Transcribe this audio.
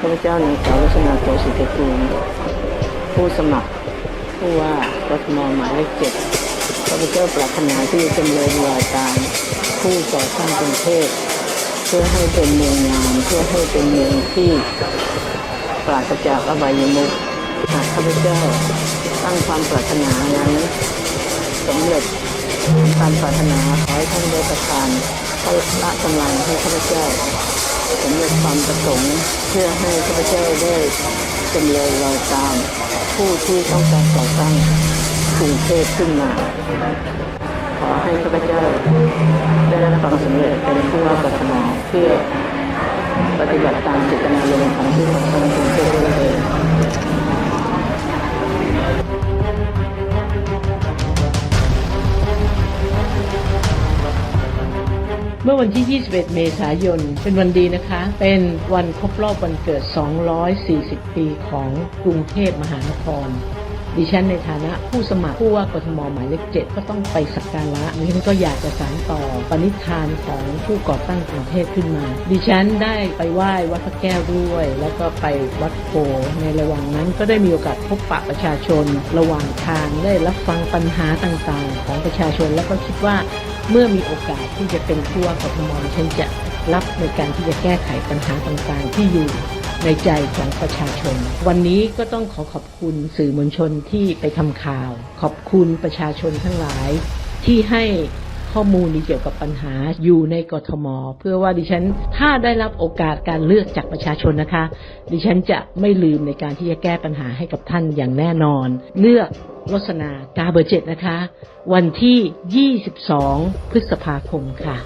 ข้าพเจ้านางสาวรัชนาโกสิตกูลผู้สมัคร ผู้ว่ากทมหมายเลขเจ็ดข้าพเจ้าปรารถนาที่จะจำเลยรอยตามผู้ก่อสร้างกรุงเทพเพื่อให้เป็นเมืองงามเพื่อให้เป็นเมืองที่ปราศจากอบายมุขหากข้าพเจ้าตั้งความปรารถนานั้นสำเร็จการปรารถนาขอให้ท่านได้ประทาน พระละกำลังให้ข้าพเจ้าสำเร็จความประสงค์เพื่อให้ข้าพเจ้าได้จำเลยรอยตาม ผู้ที่ต้องการก่อสร้งกรุงเทพขึ้นมาขอให้ข้าพเจ้าได้รับความสำเร็จเป็นผู้ว่ากทมเพื่อปฏิบัติตามเจตนารมณ์ของผู้ก่อสร้างกรุงเทพด้วยเอง เมื่อวันที่ 21 เมษายน เป็นวันดีนะคะ เป็นวันครบรอบวันเกิด 240 ปีของกรุงเทพมหานคร ดิฉันในฐานะผู้สมัครผู้ว่ากทมหมายเลขเจ็ดก็ต้องไปสักการะดิฉันก็อยากจะสานต่อปณิธานของผู้ก่อตั้งกรุงเทพขึ้นมา ดิฉันได้ไปไหว้วัดพระแก้วด้วย แล้วก็ไปวัดโพในระหว่างนั้นก็ได้มีโอกาสพบปะประชาชน ระหว่างทางได้รับฟังปัญหาต่างๆ ของประชาชนแล้วก็คิดว่า เมื่อมีโอกาสที่จะเป็นผู้ว่ากทมฉันจะรับในการที่จะแก้ไขปัญหาต่างๆ ที่อยู่ในใจของประชาชน วันนี้ก็ต้องขอขอบคุณสื่อมวลชนที่ไปทำข่าว ขอบคุณประชาชนทั้งหลาย ที่ให้ข้อมูลเกี่ยวกับปัญหาอยู่ในกทม เพื่อว่าดิฉันถ้าได้รับโอกาสการเลือกจากประชาชนนะคะ ดิฉันจะไม่ลืมในการที่จะแก้ปัญหาให้กับท่านอย่างแน่นอน เลือก รสนากาเบอร์เจ็ดนะคะ วันที่ 22 พฤษภาคมค่ะ